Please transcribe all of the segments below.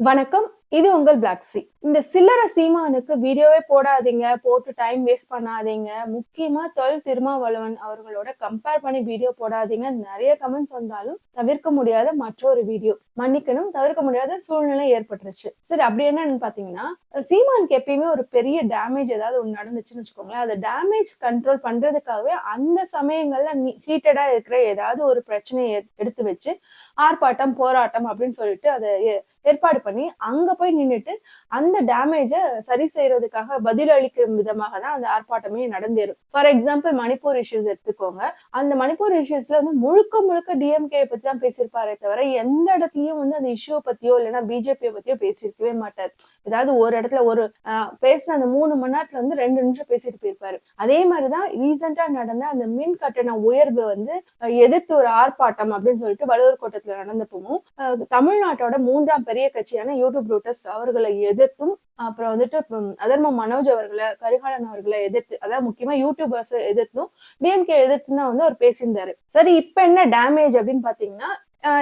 வணக்கம். இது உங்கள் பிளாக் சி இந்த சில்லற சீமானுக்கு வீடியோவே போடாதீங்க போட்டு டைம் வேஸ்ட் பண்ணாதீங்க. முக்கியமா தொல் திருமாவளவன் அவர்களோட கம்பேர் பண்ணி வீடியோ போடாதீங்க. நிறைய கமெண்ட்ஸ் வந்தாலும் தவிர்க்க முடியாத மற்றொரு வீடியோ மன்னிக்கணும் தவிர்க்க முடியாத சூழ்நிலை ஏற்பட்டுருச்சு. சரி அப்படி என்னன்னு பாத்தீங்கன்னா சீமானுக்கு எப்பயுமே ஒரு பெரிய டேமேஜ் ஏதாவது ஒன்று நடந்துச்சுன்னு வச்சுக்கோங்களேன். அதை டேமேஜ் கண்ட்ரோல் பண்றதுக்காகவே அந்த சமயங்கள்ல ஹீட்டடா இருக்கிற ஏதாவது ஒரு பிரச்சனையை எடுத்து வச்சு ஆர்ப்பாட்டம் போராட்டம் அப்படின்னு சொல்லிட்டு அதை ஏ- ஏற்பாடு பண்ணி அங்க போய் நின்னுட்டு அந்த டேமேஜை சரி செய்யறதுக்காக பதில் அளிக்கும் விதமாக தான் அந்த ஆர்ப்பாட்டமே நடந்தேறும். ஃபார் எக்ஸாம்பிள் மணிப்பூர் இஷ்யூஸ் எடுத்துக்கோங்க. அந்த மணிப்பூர் இஷ்யூஸ்ல வந்து முழுக்க முழுக்க டிஎம்கே பத்தி தான் பேசியிருப்பாரே தவிர எந்த இடத்துலயும் வந்து அந்த இஷ்யூ பத்தியோ இல்லைன்னா பிஜேபியை பத்தியோ பேசியிருக்கவே மாட்டார். ஏதாவது ஒரு இடத்துல ஒரு ஆஹ், பேசின அந்த மூணு மணி நேரத்துல வந்து ரெண்டு நிமிஷம் பேசிட்டு போயிருப்பாரு. அதே மாதிரிதான் ரீசெண்டா நடந்த அந்த மின் கட்டண உயர்வு வந்து எதிர்த்து ஒரு ஆர்ப்பாட்டம் அப்படின்னு சொல்லிட்டு வள்ளுவர் கோட்டத்துல நடந்தப்பவும் அஹ், தமிழ்நாட்டோட மூன்றாம் பெரிய கட்சியான யூடியூப் ரூட்டர்ஸ் அவர்களை எதிர்த்தும் அப்புறம் வந்துட்டு அதர்ம மனோஜ் அவர்களை கரிகாலன் அவர்களை எதிர்த்து அதாவது முக்கியமா யூடியூபர்ஸ் எதிர்த்தும் டிஎம்கே எதிர்த்து தான் வந்து அவர் பேசியிருந்தாரு. சரி இப்ப என்ன டேமேஜ் அப்படின்னு பாத்தீங்கன்னா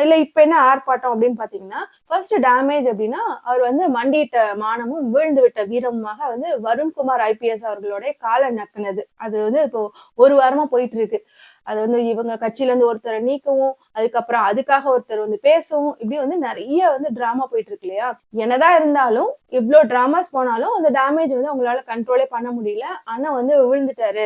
இல்ல இப்ப என்ன ஆர்ப்பாட்டம் அப்படின்னு பாத்தீங்கன்னா ஃபர்ஸ்ட் டேமேஜ் அப்படின்னா அவர் வந்து மண்டியிட்ட மானமும் வீழ்ந்து விட்ட வீரமுமாக வந்து வருண்குமார் ஐபிஎஸ் அவர்களோட காலை நக்குனது. அது வந்து இப்போ ஒரு வாரமா போயிட்டு இருக்கு. அது வந்து இவங்க கட்சியில இருந்து ஒருத்தரை நீக்கவும் அதுக்கப்புறம் அதுக்காக ஒருத்தர் வந்து பேசவும் இப்படி வந்து நிறைய வந்து டிராமா போயிட்டு இருக்கு இல்லையா என்னதான் இருந்தாலும் இவ்வளவு டிராமாஸ் போனாலும் அந்த டேமேஜ் வந்து அவங்களால கண்ட்ரோலே பண்ண முடியல. ஆனா வந்து விழுந்துட்டாரு.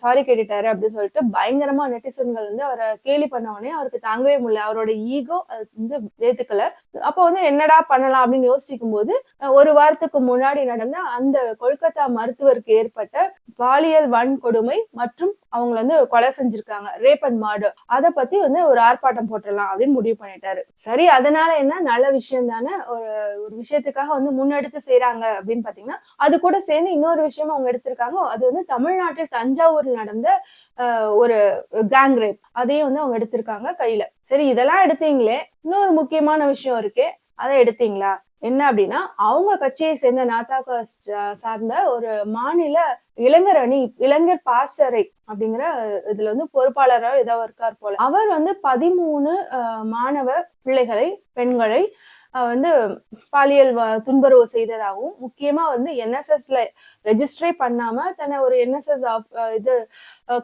சாரி கேட்டுட்டாரு அப்படின்னு சொல்லிட்டு பயங்கரமா நெட்டிசன்கள் வந்து அவரை கேலி பண்ண உடனே அவருக்கு தாங்கவே முடியல. அவரோட ஈகோ அது வந்து ஏத்துக்கல. அப்போ வந்து என்னடா பண்ணலாம் அப்படின்னு யோசிக்கும் போது ஒரு வாரத்துக்கு முன்னாடி நடந்த அந்த கொல்கத்தா மருத்துவருக்கு ஏற்பட்ட பாலியல் வன்கொடுமை மற்றும் அவங்கள வந்து கொலை செஞ்சிருக்காங்க. ரேப் அண்ட் மர்டர் அதை பத்தி வந்து ஒரு ஆர்ப்பாட்டம் போட்டுடலாம் அப்படின்னு முடிவு பண்ணிட்டாரு. சரி அதனால என்ன? நல்ல விஷயம் தானே. ஒரு ஒரு விஷயத்துக்காக வந்து முன்னெடுத்து செய்யறாங்க அப்படின்னு பாத்தீங்கன்னா அது கூட சேர்ந்து இன்னொரு விஷயம் அவங்க எடுத்திருக்காங்க. அது வந்து தமிழ்நாட்டில் தஞ்சாவூர்ல நடந்த ஒரு கேங் ரேப் அதையும் வந்து அவங்க எடுத்திருக்காங்க கையில. சரி இதெல்லாம் எடுத்தீங்களே. இன்னொரு முக்கியமான விஷயம் இருக்கே. அதை எடுத்தீங்களா? என்ன அப்படின்னா அவங்க கட்சியை சேர்ந்த நாத்தாக்க சார்ந்த ஒரு மாநில இளைஞர் அணி இளைஞர் பாசறை அப்படிங்கிற இதுல வந்து பொறுப்பாளராக ஏதோ இருக்கார் போல. அவர் வந்து பதிமூணு அஹ், மாணவ பிள்ளைகளை பெண்களை வந்து பாலியல் வ- துன்புறவு செய்ததாகவும் முக்கியமா வந்து என்எஸ்எஸ்ல ரெஜிஸ்டரே பண்ணாம தன்னை ஒரு என்எஸ்எஸ் இது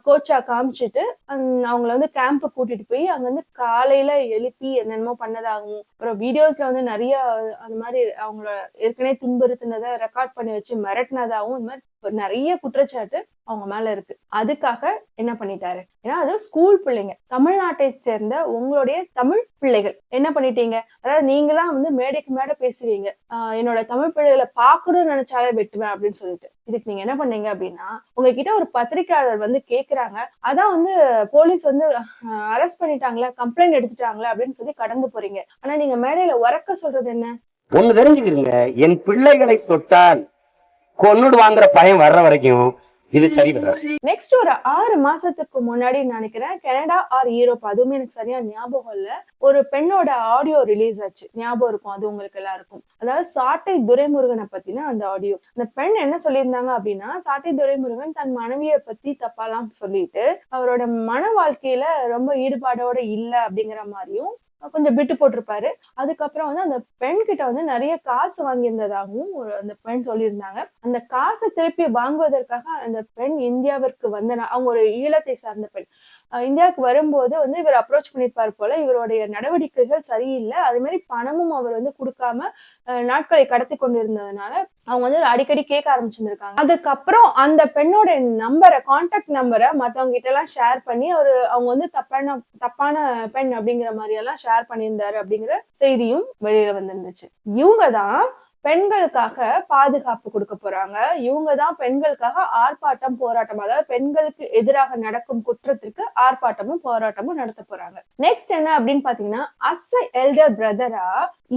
கோச்சா காமிச்சிட்டு அந்~ அவங்கள வந்து கேம்ப் கூட்டிட்டு போய் அங்க வந்து காலையில எழுப்பி என்னென்னமோ பண்ணதாகவும் அப்புறம் வீடியோஸ்ல வந்து நிறைய அந்த மாதிரி அவங்கள ஏற்கனவே துன்புறுத்தினதை ரெக்கார்ட் பண்ணி வச்சு மிரட்டினதாகவும் இந்த மாதிரி நிறைய குற்றச்சாட்டு அவங்க மேல இருக்கு. அதுக்காக என்ன பண்ணிட்டாரு? ஏன்னா அது ஸ்கூல் பிள்ளைங்க. தமிழ்நாட்டை சேர்ந்த உங்களுடைய தமிழ் பிள்ளைகள். என்ன பண்ணிட்டீங்க? அதாவது நீங்களாம் வந்து மேடைக்கு மேடை பேசுவீங்க. என்னோட தமிழ் பிள்ளைகளை பாக்கணும்னு நினைச்சாலே வெட்டுவேன் அப்படின்னு சொல்லிட்டு. இதுக்கு நீங்க என்ன பண்ணீங்க அப்படின்னா உங்ககிட்ட ஒரு பத்திரிக்கையாளர் வந்து கேக்குறாங்க. அதான் வந்து போலீஸ் வந்து அரெஸ்ட் பண்ணிட்டாங்களா? கம்ப்ளைண்ட் எடுத்துட்டாங்களா? அப்படின்னு சொல்லி கடந்து போறீங்க. ஆனா நீங்க மேடையில உறக்க சொல்றது என்ன? ஒண்ணு தெரிஞ்சுக்கிறீங்க. என் பிள்ளைகளை தொட்டால் கொன்னுடுவாங்கிற பயம் வர்ற வரைக்கும் இது சரி வராது. நெக்ஸ்ட் ஒரு ஆறு மாசத்துக்கு முன்னாடி நினைக்கிறேன் கனடா ஆர் யூரோப் அதுவுமே எனக்கு சரியா ஞாபகம் இல்ல. ஒரு பெண்ணோட ஆடியோ ரிலீஸ் ஆச்சு. ஞாபகம் இருக்கும் அது உங்களுக்கு எல்லாருக்கும். அதாவது சாட்டை துரைமுருகனை பத்தின அந்த ஆடியோ அந்த பெண் என்ன சொல்லியிருந்தாங்க அப்படின்னா சாட்டை துரைமுருகன் தன் மனைவியை பத்தி தப்பாலாம் சொல்லிட்டு அவரோட மன வாழ்க்கையில ரொம்ப ஈடுபாடோட இல்ல அப்படிங்கிற மாதிரியும் கொஞ்சம் விட்டு போட்டிருப்பாரு. அதுக்கப்புறம் வந்து அந்த பெண் கிட்ட வந்து நிறைய காசு வாங்கியிருந்ததாகவும் ஒரு அந்த பெண் சொல்லியிருந்தாங்க. அந்த காசை திருப்பி வாங்குவதற்காக அந்த பெண் இந்தியாவிற்கு வந்த அவங்க ஒரு ஈழத்தை சார்ந்த பெண். இந்தியாவுக்கு வரும்போது வந்து இவர் அப்ரோச் பண்ணியிருப்பார் போல இவருடைய நடவடிக்கைகள் சரியில்லை. அதே மாதிரி பணமும் அவர் வந்து கொடுக்காம நாட்களை கடத்தி கொண்டிருந்ததுனால அவங்க வந்து அடிக்கடி கேட்க ஆரம்பிச்சிருந்திருக்காங்க. அதுக்கப்புறம் அந்த பெண்ணோட நம்பரை கான்டாக்ட் நம்பரை மற்றவங்க கிட்ட எல்லாம் ஷேர் பண்ணி அவர் அவங்க வந்து தப்பான தப்பான பெண் அப்படிங்கிற மாதிரி எல்லாம் ஷேர் பண்ணியிருந்தாரு அப்படிங்கிற செய்தியும் வெளியில வந்திருந்துச்சு. இவங்க தான் பெண்களுக்காக பாதுகாப்பு கொடுக்க போறாங்க. இவங்க தான் பெண்களுக்காக ஆர்ப்பாட்டம் போராட்டம் அதாவது பெண்களுக்கு எதிராக நடக்கும் குற்றத்திற்கு ஆர்ப்பாட்டமும் போராட்டமும் நடத்த போறாங்க. நெக்ஸ்ட் என்ன அப்படின்னு பாத்தீங்கன்னா அஸ் எல்டர் பிரதரா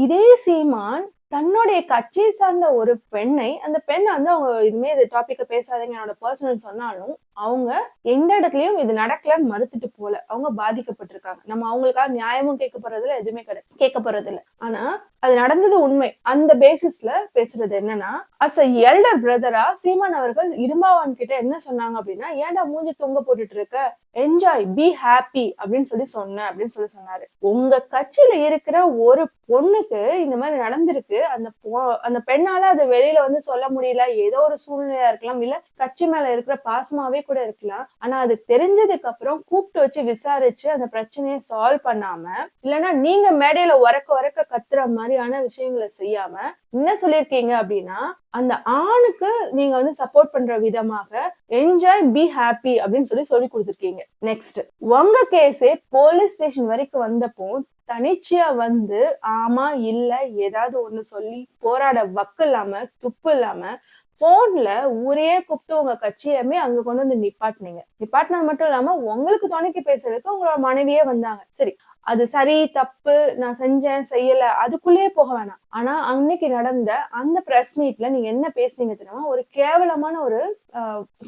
இதே சீமான் தன்னுடைய கட்சியை சார்ந்த ஒரு பெண்ணை அந்த பெண் வந்து அவங்க இதுமே இது டாபிக்க பேசாதீங்க என்னோட பர்சனல் சொன்னாலும் அவங்க எந்த இடத்துலயும் இது நடக்கலன்னு மறுத்துட்டு போல. அவங்க பாதிக்கப்பட்டிருக்காங்க. நம்ம அவங்களுக்காக நியாயமும் கேட்க போறதுல எதுவுமே கிடையாது கேட்க போறது இல்ல ஆனா அது நடந்தது உண்மை. அந்த பேசிஸ்ல பேசுறது என்னன்னா அஸ் அ எல்டர் பிரதரா சீமான் அவர்கள் இரும்பாவான் கிட்ட என்ன சொன்னாங்க அப்படின்னா ஏன்டா மூஞ்சி தொங்க போட்டுட்டு இருக்க? என்ஜாய் பி ஹாப்பி அப்படின்னு சொல்லி சொன்னேன் அப்படின்னு சொல்லி சொன்னாரு. உங்க கட்சியில இருக்கிற ஒரு பொண்ணுக்கு இந்த மாதிரி நடந்திருக்கு. அந்த பொ- அந்த பெண்ணால அதை வெளியில வந்து சொல்ல முடியல. ஏதோ ஒரு சூழ்நிலையா இருக்கலாம். இல்ல கட்சி மேல இருக்கிற பாசமாவே கூட இருக்கலாம். ஆனா அது தெரிஞ்சதுக்கு அப்புறம் கூப்பிட்டு வச்சு விசாரிச்சு அந்த பிரச்சனையை சால்வ் பண்ணாம இல்லைன்னா நீங்க மேடையில உரக்க உரக்க கத்துற மாதிரியான விஷயங்களை செய்யாம என்ன சொல்லியிருக்கீங்க அப்படின்னா அந்த ஆணுக்கு நீங்க வந்து சப்போர்ட் பண்ற விதமாக என்ஜாய் பி ஹாப்பி அப்படின்னு சொல்லி சொல்லி கொடுத்துருக்கீங்க. நெக்ஸ்ட் உங்க கேஸே போலீஸ் ஸ்டேஷன் வரைக்கும் வந்தப்போ தனிச்சையா வந்து ஆமா இல்ல ஏதாவது ஒண்ணு சொல்லி போராட வக்கு இல்லாம துப்பு இல்லாம போன்ல ஊரையே கூப்பிட்டு உங்க கட்சியமே அங்க கொண்டு வந்து நிப்பாட்டினீங்க. நிப்பாட்டினது மட்டும் இல்லாம உங்களுக்கு துணைக்கு பேசுறதுக்கு உங்களோட மனைவியே வந்தாங்க. சரி அது சரி தப்பு நான் செஞ்சேன் செய்யல அதுக்குள்ளேயே போக வேணாம். ஆனா அன்னைக்கு நடந்த அந்த பிரஸ் மீட்ல நீங்க என்ன பேசுனீங்க தெரியுமா? ஒரு கேவலமான ஒரு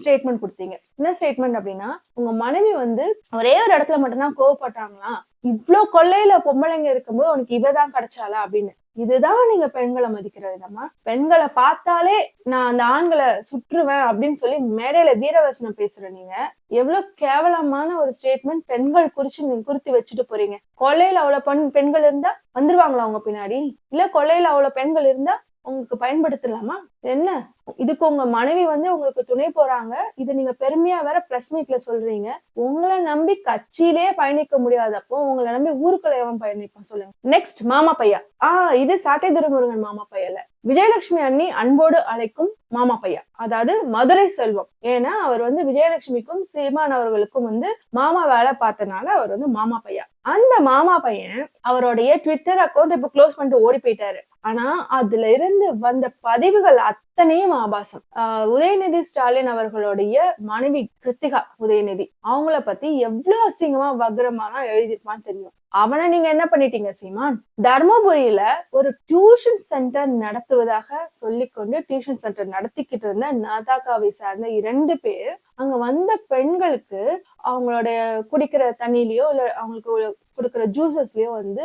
ஸ்டேட்மெண்ட் கொடுத்தீங்க. என்ன ஸ்டேட்மெண்ட் அப்படின்னா உங்க மனைவி வந்து ஒரே ஒரு இடத்துல மட்டும்தான் கோவப்பட்டாங்களா? இவ்வளவு கொள்ளையில பொம்பளைங்க இருக்கும்போது உனக்கு இவதான் கிடைச்சாலா அப்படின்னு. இதுதான் நீங்க பெண்களை மதிக்கிற விதமா? பெண்களை பார்த்தாலே நான் அந்த ஆண்களை சுற்றுவேன் அப்படின்னு சொல்லி மேடையில வீரவசனம் பேசுற நீங்க. எவ்வளவு கேவலமான ஒரு ஸ்டேட்மெண்ட் பெண்கள் குறிச்சு நீங்க குறித்து வச்சுட்டு போறீங்க. கொள்ளையில அவ்வளவு பெண் பெண்கள் இருந்தா வந்துருவாங்களா அவங்க பின்னாடி? இல்ல கொள்ளையில அவ்வளவு பெண்கள் இருந்தா உங்களுக்கு பயன்படுத்தலாமா? என்ன? இதுக்கு உங்க மனைவி வந்து உங்களுக்கு துணை போறாங்க. இதை நீங்க பெருமையா வேற பிரஸ் மீட்ல சொல்றீங்க. உங்களை நம்பி கட்சியிலே பயணிக்க முடியாதப்போ உங்களை நம்பி ஊருக்குள்ள எவன் பயணிப்பான் சொல்லுங்க. நெக்ஸ்ட் மாமா பையா ஆஹ் இது சாட்டை திருமுருகன் மாமா பையல விஜயலட்சுமி அண்ணி அன்போடு அழைக்கும் மாமா பையா அதாவது மதுரை செல்வம். ஏன்னா அவர் வந்து விஜயலட்சுமிக்கும் சீமான் அவர்களுக்கும் வந்து மாமா வேலை பார்த்தனால அவர் வந்து மாமா பையா அந்த மாமா பையன் அவருடைய ட்விட்டர் அக்கௌண்ட் இப்ப க்ளோஸ் பண்ணிட்டு ஓடி போயிட்டாரு. ஆனா அதுல இருந்து வந்த பதிவுகள் அத்தனையும் ஆபாசம். ஆஹ் உதயநிதி ஸ்டாலின் அவர்களுடைய மனைவி கிருத்திகா உதயநிதி அவங்கள பத்தி எவ்வளவு அசிங்கமா வக்ரமாலாம் எழுதியிருப்பான்னு தெரியும். அவனை நீங்க என்ன பண்ணிட்டீங்க சீமான்? தர்மபுரியில ஒரு டியூஷன் சென்டர் நடத்துவதாக சொல்லிக்கொண்டு டியூஷன் சென்டர் நடத்திக்கிட்டு இருந்த நாதாக்காவை சார்ந்த இரண்டு பேர் அங்க வந்த பெண்களுக்கு அவங்களுடைய குடிக்கிற தண்ணிலயோ இல்ல அவங்களுக்கு கொடுக்குற ஜூசஸ்லயோ வந்து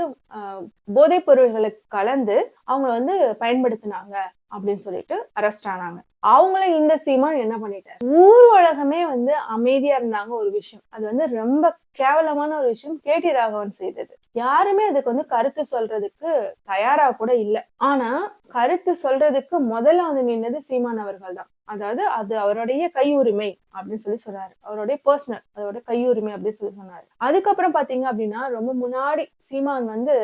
போதைப் பொருள்களை கலந்து அவங்கள வந்து பயன்படுத்தினாங்க. அப்படின்னு சொல்லிட்டு அரெஸ்ட் ஆனாங்க. அவங்கள இந்த சீமான் என்ன பண்ணிட்டாரு? ஊர் உலகமே வந்து அமைதியா இருந்தாங்க ஒரு விஷயம். அது வந்து ரொம்ப கேவலமான ஒரு விஷயம் கேடி ராகவன் செய்தது. யாருமே அதுக்கு வந்து கருத்து சொல்றதுக்கு தயாரா கூட இல்லை. ஆனா கருத்து சொல்றதுக்கு முதல்ல வந்து நின்னது சீமான் அவர்கள் தான். அதாவது அது அவருடைய கையுரிமை அப்படின்னு சொல்லி சொன்னாரு. அவருடைய பர்சனல் அதோட கையுரிமை அப்படின்னு சொல்லி சொன்னாரு. அதுக்கப்புறம் பாத்தீங்க அப்படின்னா ரொம்ப முன்னாடி சீமான் வந்து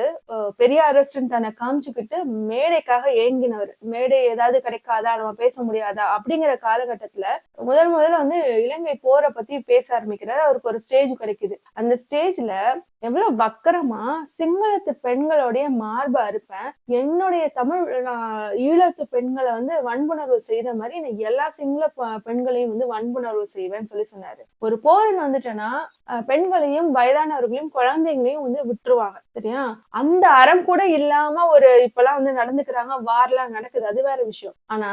பெரிய அரஸ்டன் தன்னை காமிச்சுக்கிட்டு மேடைக்காக ஏங்கினவர். மேடை ஏதாவது கிடைக்காதா? நம்ம பேச முடியாதா? அப்படிங்கிற காலகட்டத்துல முதல் முதல்ல வந்து இலங்கை போரை பத்தி பேச ஆரம்பிக்கிறாரு. அவருக்கு ஒரு ஸ்டேஜ் கிடைக்குது. அந்த ஸ்டேஜ்ல எவ்வளவு வக்கரமா சிங்களத்து பெண்களுடைய மார்பை அறுப்பேன். என்னுடைய தமிழ் நான் ஈழத்து பெண்களை வந்து வன்புணர்வு செய்த மாதிரி நான் எல்லா சிங்கள பெண்களையும் வந்து வன்புணர்வு செய்வேன்னு சொல்லி சொன்னாரு. ஒரு போர்னு வந்துட்டேன்னா பெண்களையும் வயதானவர்களையும் குழந்தைங்களையும் வந்து விட்டுருவாங்க சரியா? அந்த அறம் கூட இல்லாம ஒரு இப்பெல்லாம் வந்து நடந்துக்கிறாங்க வார்லாம் நடக்குது அது வேற விஷயம். ஆனா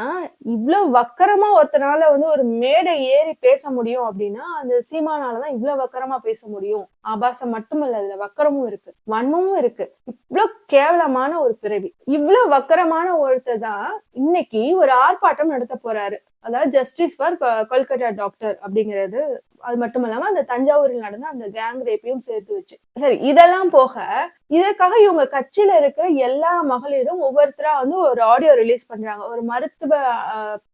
இவ்வளவு வக்கரமா ஒருத்தனால வந்து ஒரு மேடை ஏறி பேச முடியும் அப்படின்னா அந்த சீமானாலதான் இவ்வளவு வக்கரமா பேச முடியும். ஆபாசம் மட்டுமல்ல அதுல வக்கரமும் இருக்கு. வன்மமும் இருக்கு. இவ்வளவு கேவலமான ஒரு பிறவி. இவ்வளவு வக்கரமான ஒருத்தர் தான் இன்னைக்கு ஒரு ஆர்ப்பாட்டம் நடத்த போறாரு. அதாவது ஜஸ்டிஸ் ஃபார் கொல்கட்டா டாக்டர் அப்படிங்கிறது அது மட்டும் இல்லாம அந்த தஞ்சாவூரில் நடந்த அந்த கேங் ரேப்பையும் சேர்த்து வச்சு. சரி இதெல்லாம் போக இதற்காக இவங்க கட்சியில இருக்கிற எல்லா மகளிரும் ஒவ்வொருத்தரா வந்து ஒரு ஆடியோ ரிலீஸ் பண்றாங்க. ஒரு மருத்துவ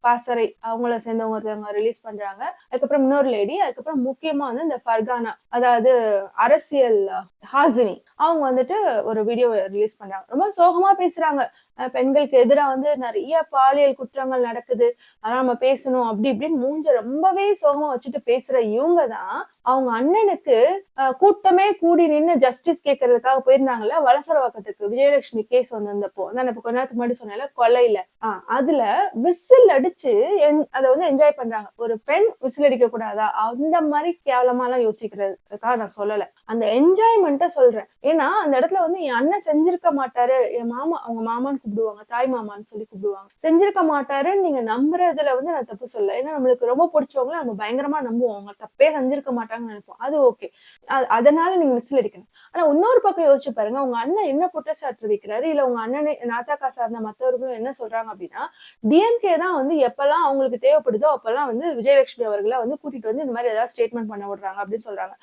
பாசறை அவங்கள சேர்ந்தவங்க ஒருத்தவங்க ரிலீஸ் பண்றாங்க. அதுக்கப்புறம் இன்னொரு லேடி அதுக்கப்புறம் முக்கியமா வந்து இந்த ஃபர்கானா அதாவது அரசியல் ஹாசினி அவங்க வந்துட்டு ஒரு வீடியோ ரிலீஸ் பண்றாங்க. ரொம்ப சோகமா பேசுறாங்க. பெண்களுக்கு எதிராக வந்து நிறைய பாலியல் குற்றங்கள் நடக்குது. அதெல்லாம் நம்ம பேசணும் அப்படி இப்படின்னு மூஞ்ச ரொம்பவே சோகமா வச்சுட்டு பேசுற இவங்க தான் அவங்க அண்ணனுக்கு கூட்டமே கூடி நின்னு ஜஸ்டிஸ் கேட்கறதுக்காக போயிருந்தாங்கல்ல வலசரவாக்கத்துக்கு விஜயலட்சுமி கேஸ் வந்திருந்தப்போ. நான் இப்ப கொஞ்ச நேரத்துக்கு முன்னாடி சொன்னேன்ல கொலையில. ஆஹ் அதுல விசில் அடிச்சு என்- அதை வந்து என்ஜாய் பண்றாங்க. ஒரு பெண் விசில் அடிக்க கூடாதா? அந்த மாதிரி கேவலமா எல்லாம் யோசிக்கிறதுக்காக நான் சொல்லல. அந்த என்ஜாய்மெண்ட்ட சொல்றேன். ஏன்னா அந்த இடத்துல வந்து என் அண்ணன் செஞ்சிருக்க மாட்டாரு. என் மாமா அவங்க மாமான்னு கூப்பிடுவாங்க தாய் மாமான்னு சொல்லி கூப்பிடுவாங்க. செஞ்சிருக்க மாட்டாருன்னு நீங்க நம்புறதுல வந்து நான் தப்பு சொல்ல ஏன்னா நம்மளுக்கு ரொம்ப பிடிச்சவங்கள நம்ம பயங்கரமா நம்புவோம். அவங்க தப்பே செஞ்சிருக்க மாட்டாங்கன்னு நினைப்போம். அது ஓகே அதனால நீங்க விசில் அடிக்கணும். ஆனா இன்னொரு பக்கம் யோசிச்சு பாருங்க. உங்க அண்ணன் என்ன குற்றச்சாட்டு வைக்கிறாரு? இல்ல உங்க அண்ணனை நாத்தாக்கா சார்ந்த மத்தவர்களும் என்ன சொல்றாங்க அப்படின்னா டிஎம்கே தான் வந்து எப்பெல்லாம் அவங்களுக்கு தேவைப்படுதோ அப்பெல்லாம் வந்து விஜயலட்சுமி அவர்களை வந்து கூட்டிட்டு வந்து இந்த மாதிரி ஏதாவது ஸ்டேட்மெண்ட் பண்ண விடுறாங்க அப்படின்னு சொல்றாங்க.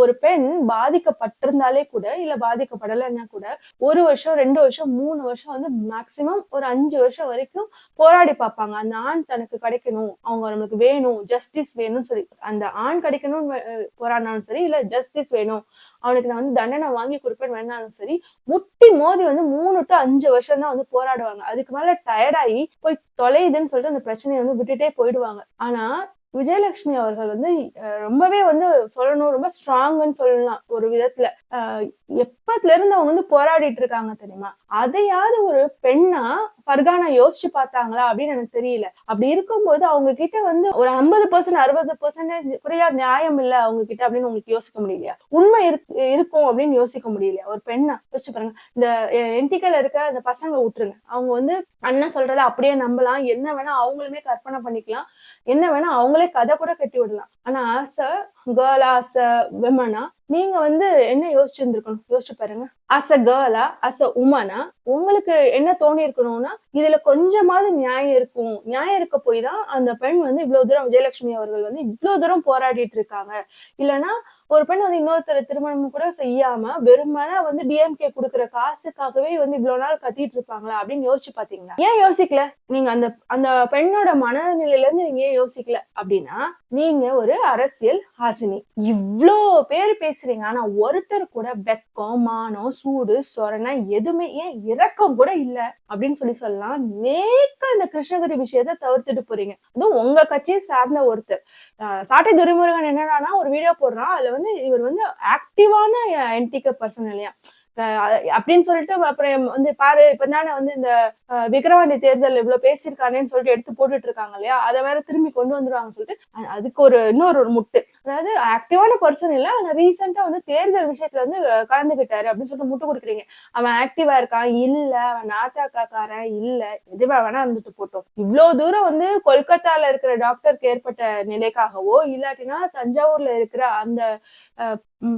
ஒரு பெண் பாதிக்கப்பட்டிருந்தாலே கூட இல்ல பாதிக்கப்படலைன்னா கூட ஒரு வருஷம் ரெண்டு வருஷம் மூணு வருஷம் வந்து மேக்சிமம் ஒரு அஞ்சு வருஷம் வரைக்கும் போராடி பார்ப்பாங்க. அந்த ஆண் தனக்கு கிடைக்கணும். அவங்க நம்மளுக்கு வேணும். ஜஸ்டிஸ் வேணும்னு சொல்லி. அந்த ஆண் கிடைக்கணும்னு போராடினாலும் சரி இல்ல ஜஸ்டிஸ் வேணும். அவனுக்கு நான் வந்து தண்டனை வாங்கி கொடுப்பேன் வேணாலும் சரி முட்டி மோதி வந்து மூணு டு அஞ்சு வருஷம் தான் வந்து போராடுவாங்க. அதுக்கு மேல டயர்டாகி போய் தொலையுதுன்னு சொல்லிட்டு அந்த பிரச்சனையை வந்து விட்டுட்டே போயிடுவாங்க. ஆனா விஜயலட்சுமி அவர்கள் வந்து ரொம்பவே வந்து சொல்லணும் ரொம்ப ஸ்ட்ராங்னு சொல்லலாம் ஒரு விதத்துல. எப்பத்துல இருந்து அவங்க வந்து போராடிட்டு இருக்காங்க தெரியுமா? அதையாவது ஒரு பெண்ணா ஃபர்கானா யோசிச்சு பார்த்தாங்களா அப்படின்னு எனக்கு தெரியல. அப்படி இருக்கும்போது அவங்க கிட்ட வந்து ஒரு ஐம்பது பர்சன்ட் அறுபது பர்சன்டேஜ் குறையா நியாயம் இல்ல அவங்க கிட்ட அப்படின்னு உங்களுக்கு யோசிக்க முடியலையா? உண்மை இருக்கும் அப்படின்னு யோசிக்க முடியலையா? ஒரு பெண்ணா யோசிச்சு பாருங்க. இந்த என்டிக்கல இருக்க அந்த பசங்களை விட்டுருங்க. அவங்க வந்து அண்ணன் சொல்றத அப்படியே நம்பலாம். என்ன வேணா அவங்களுமே கற்பனை பண்ணிக்கலாம். என்ன வேணா அவங்களே கதை கூட கட்டி விடலாம். ஆனா ஆசை கேர்ள் ஆஸ் அ விமனா நீங்க வந்து என்ன யோசிச்சிருந்துருக்கணும்? யோசிச்சு பாருங்க. As a Kerala as a உமனா உங்களுக்கு என்ன தோணி இருக்கணும்னா இதுல கொஞ்சமாவது நியாயம் இருக்கும். நியாயம் இருக்க போய் தான் அந்த பெண் வந்து இவ்வளவு தூரம் விஜயலட்சுமி அவர்கள் வந்து இவ்வளவு தூரம் போராடிட்டு இருக்காங்க. இல்லைன்னா ஒரு பெண் வந்து இன்னொருத்தர திருமணம் கூட செய்யாம வெறுமனே வந்து டிஎம்கே கொடுக்குற காசுக்காகவே வந்து இவ்வளவு நாள் கத்திட்டு இருப்பாங்களா? அப்படின்னு யோசிச்சு பாத்தீங்களா? ஏன் யோசிக்கல? நீங்க அந்த அந்த பெண்ணோட மனநிலையில இருந்து நீங்க ஏன் யோசிக்கல? அப்படின்னா நீங்க ஒரு அரசியல் ஹாசினி இவ்வளோ பேர் பேசுறீங்க. ஆனா ஒருத்தர் கூட வெக்கம் மானம் சூடு சொரணை எதுவுமே ஏன் இறக்கம் கூட இல்ல அப்படின்னு சொல்லி சொல்லலாம். நேக்க இந்த கிருஷ்ணகிரி விஷயத்த தவிர்த்துட்டு போறீங்க. அதுவும் உங்க கட்சியை சார்ந்த ஒருத்தர். ஆஹ் சாட்டை துரைமுருகன் என்னடானா ஒரு வீடியோ போடுறான். அதுல வந்து இவர் வந்து ஆக்டிவான என்டிக்க பர்சன் இல்லையா? அஹ் அப்படின்னு சொல்லிட்டு அப்புறம் வந்து பாரு இப்ப தானே வந்து இந்த விக்ரவாண்டி விக்கிரவாண்டி தேர்தல் இவ்வளவு பேசியிருக்கானேன்னு சொல்லிட்டு எடுத்து போட்டுட்டு இருக்காங்க இல்லையா? அதை வேற திரும்பி கொண்டு வந்துருவாங்கன்னு சொல்லிட்டு அதுக்கு ஒரு இன்னொரு ஒரு முட்டு. அதாவது ஆக்டிவான பர்சன் இல்ல அவன் ரீசெண்டா வந்து தேர்தல் விஷயத்துல வந்து கலந்துகிட்டாரு அப்படின்னு சொல்லிட்டு முட்டு கொடுக்குறீங்க. அவன் ஆக்டிவா இருக்கான் இல்ல அவன் நாட்டாக்காரன் இல்ல எதுவா வேணா இருந்துட்டு போட்டோம். இவ்வளவு தூரம் வந்து கொல்கத்தால இருக்கிற டாக்டருக்கு ஏற்பட்ட நிலைக்காகவோ இல்லாட்டினா தஞ்சாவூர்ல இருக்கிற அந்த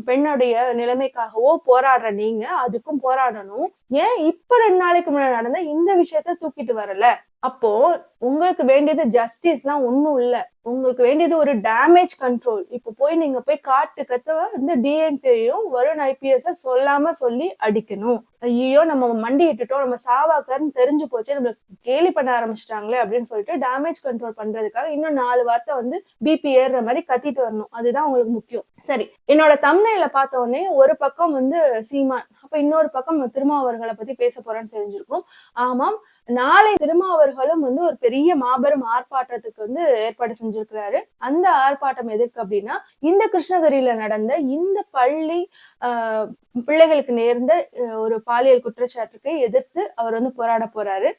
பெண்ணுடைய நிலைமைக்காகவோ போராடுற நீங்க அதுக்கும் போராடணும். ஏன் இப்ப ரெண்டு நாளைக்கு முன்னாடி நடந்த இந்த விஷயத்த தூக்கிட்டு வரல? அப்போ உங்களுக்கு வேண்டியது ஜஸ்டிஸ் எல்லாம் ஒண்ணும் இல்ல. உங்களுக்கு வேண்டியது ஒரு டேமேஜ் கண்ட்ரோல் இப்ப போய் நீங்க போய் காட்டு கத்த வந்து டிஎன்கேயும் வருண் ஐபிஎஸ் சொல்லாம சொல்லி அடிக்கணும். ஐயோ நம்ம மண்டி இட்டுட்டோம் நம்ம சாவாக்கர்னு தெரிஞ்சு போச்சு நம்மளுக்கு கேலி பண்ண ஆரம்பிச்சிட்டாங்களே அப்படின்னு சொல்லிட்டு டேமேஜ் கண்ட்ரோல் பண்றதுக்காக இன்னும் நாலு வார்த்தை வந்து பிபி ஏறுற மாதிரி கத்திட்டு வரணும். அதுதான் உங்களுக்கு முக்கியம். சரி என்னோட தமிழ்ல பார்த்த உடனே ஒரு பக்கம் வந்து சீமான் அப்ப இன்னொரு பக்கம் திருமாவர்களை பத்தி பேச போறேன்னு தெரிஞ்சிருக்கும். ஆமாம் நாளை திருமாவர்களும் வந்து ஒரு பெரிய மாபெரும் ஆர்ப்பாட்டத்துக்கு வந்து ஏற்பாடு செஞ்சிருக்கிறாரு. அந்த ஆர்ப்பாட்டம் எதுக்கு அப்படின்னா இந்த கிருஷ்ணகிரியில நடந்த இந்த பள்ளி ஆஹ் பிள்ளைகளுக்கு நேர்ந்த ஒரு பாலியல் குற்றச்சாட்டுக்கு எதிர்த்து அவர் வந்து போராட போறாரு.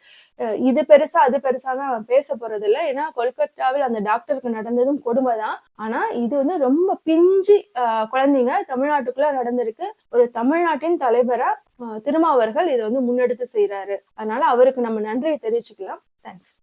இது பெருசா அது பெருசான்னு அவன் பேச போறது இல்லை ஏன்னா கொல்கத்தாவில் அந்த டாக்டருக்கு நடந்ததும் கொடுமைதான். ஆனா இது வந்து ரொம்ப பிஞ்சி ஆஹ், குழந்தைங்க தமிழ்நாட்டுக்குள்ள நடந்திருக்கு. ஒரு தமிழ்நாட்டின் தலைவரா திருமாவர்கள் இதை வந்து முன்னெடுத்து செய்யறாரு அதனால அவருக்கு நம்ம நம்ம நன்றியை தெரிவிச்சுக்கலாம். தேங்க்ஸ்